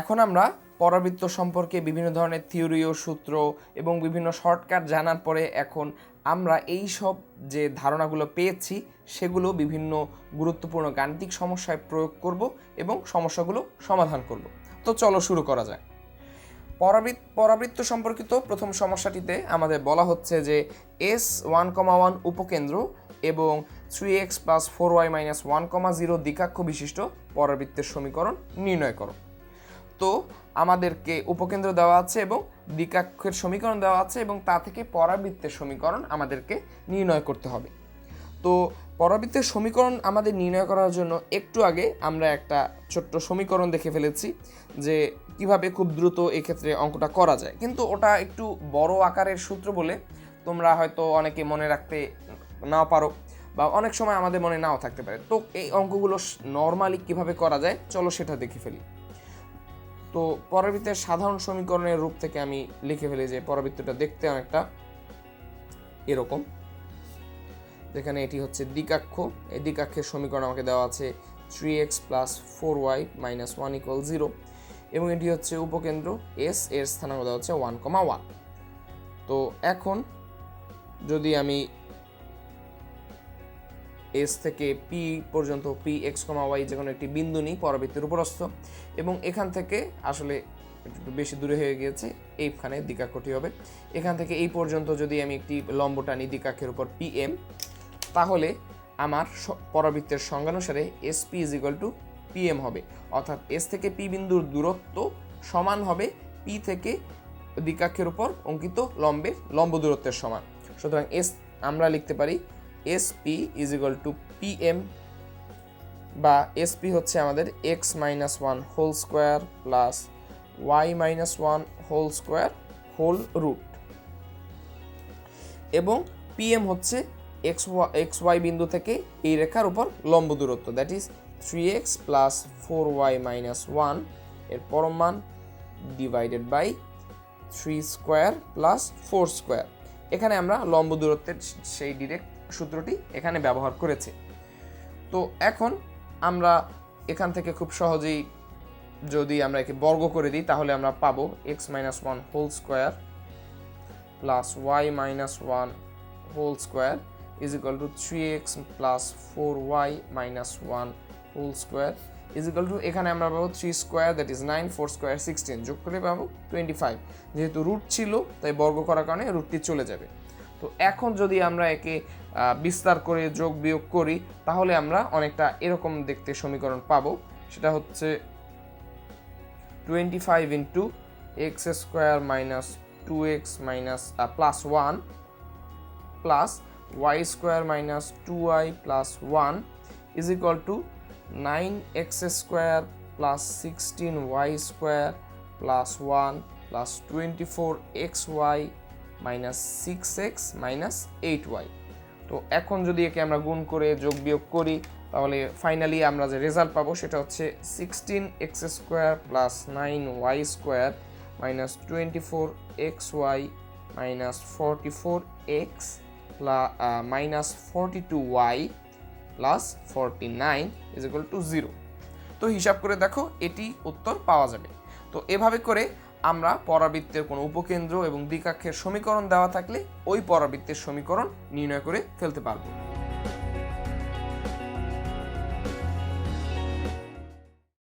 এখন আমরা পরাবৃত্ত সম্পর্কে বিভিন্ন ধরনের থিওরি ও সূত্র এবং বিভিন্ন শর্টকাট জানার পরে এখন আমরা এই সব যে ধারণাগুলো পেয়েছি, সেগুলো বিভিন্ন গুরুত্বপূর্ণ গাণিতিক সমস্যায় প্রয়োগ করব এবং সমস্যাগুলো সমাধান করব। তো চলো শুরু করা যাক। পরাবৃত্ত পরাবৃত্ত সম্পর্কিত প্রথম সমস্যাটিতে আমাদের বলা হচ্ছে যে এস ওয়ান কমা ওয়ান উপকেন্দ্র এবং three x plus four y minus one comma zero দ্বিকাক্ষ বিশিষ্ট পরাবৃত্তের সমীকরণ নির্ণয় করো। আমাদেরকে উপকেন্দ্র দেওয়া আছে এবং দ্বিকাক্ষের সমীকরণ দেওয়া আছে এবং তা থেকে পরাবৃত্তের সমীকরণ আমাদেরকে নির্ণয় করতে হবে। তো পরাবৃত্তের সমীকরণ আমাদের নির্ণয় করার জন্য একটু আগে আমরা একটা ছোট্ট সমীকরণ দেখে ফেলেছি যে কীভাবে খুব দ্রুত এক্ষেত্রে অঙ্কটা করা যায়। কিন্তু ওটা একটু বড় আকারের সূত্র বলে তোমরা হয়তো অনেকে মনে রাখতে নাও পারো বা অনেক সময় আমাদের মনে নাও থাকতে পারে। তো এই অঙ্কগুলো নর্মালি কীভাবে করা যায়? চলো সেটা দেখে ফেলি। তো পরাবৃত্তের সাধারণ সমীকরণের রূপ থেকে আমি লিখে ফেলি যে পরাবৃত্তটা দেখতে অনেকটা এরকম। যেখানে এটি হচ্ছে দ্বিকাক্ষ। এই দ্বিকাক্ষের সমীকরণ আমাকে দেওয়া আছে three x plus four y minus one equal zero এবং এটি হচ্ছে উপকেন্দ্র এস এর স্থানাঙ্ক দেওয়া হচ্ছে ওয়ান কমা ওয়ান তো এখন যদি আমি এস থেকে পি পর্যন্ত পি এক্স কমা ওয়াই যে কোনো একটি বিন্দু নিই পরবর্তীর উপরস্থ। এবং এখান থেকে আসলে একটু বেশি দূরে হয়ে গিয়েছে, এইখানে দ্বিকাক্ষটি হবে। এখান থেকে এই পর্যন্ত যদি আমি একটি লম্ব টানি দ্বিকাক্ষের উপর পি এম তাহলে আমার পরাবৃত্তের সংজ্ঞানুসারে S P is equal to P M হবে। অর্থাৎ এস থেকে পি বিন্দুর দূরত্ব সমান হবে পি থেকে দ্বিকাক্ষের উপর অঙ্কিত লম্বের, লম্ব দূরত্বের সমান। সুতরাং এস আমরা লিখতে পারি S P is equal to P M বা এসপি হচ্ছে আমাদের x minus one whole square plus y minus one whole square whole root এবং পিএম হচ্ছে এক্স ওয়া এক্স ওয়াই বিন্দু থেকে এই রেখার উপর লম্ব দূরত্ব that is three x plus four y minus ওয়ানের পরম মান divided by three square plus four square এখানে আমরা লম্ব দূরত্বের সেই ডিরেক্ট সূত্রটি এখানে ব্যবহার করেছি। তো এখন আমরা এখান থেকে খুব সহজেই যদি আমরা একে বর্গ করে দিই, তাহলে আমরা পাবো x minus one whole square plus y minus one whole square is equal to three x plus four y minus one whole square is equal to এখানে আমরা পাবো three square that is nine four square sixteen যোগ করে পাবো twenty five যেহেতু root ছিল, তাই বর্গ করার কারণে রুটটি চলে যাবে। তো এখন যদি আমরা একে বিস্তার করে যোগ বিয়োগ করি, তাহলে আমরা অনেকটা এরকম দেখতে সমীকরণ পাবো। সেটা হচ্ছে twenty five into x square minus two x minus plus one plus y square minus two y plus one is equal to nine x square plus sixteen y square plus one plus twenty four x y minus six x minus eight y তো এখন যদি একে আমরা গুণ করে যোগ বিয়োগ করি, তাহলে ফাইনালি আমরা যে রেজাল্ট পাবো সেটা হচ্ছে sixteen x square plus nine y square minus twenty four x y minus forty four x minus forty two y plus forty nine is equal to zero তো হিসাব করে দেখো, এটি উত্তর পাওয়া যাবে। তো এভাবে করে আমরা পরাবৃত্তের কোনো উপকেন্দ্র এবং দ্বিকাক্ষের সমীকরণ দেওয়া থাকলে ওই পরাবৃত্তের সমীকরণ নির্ণয় করে ফেলতে পারব।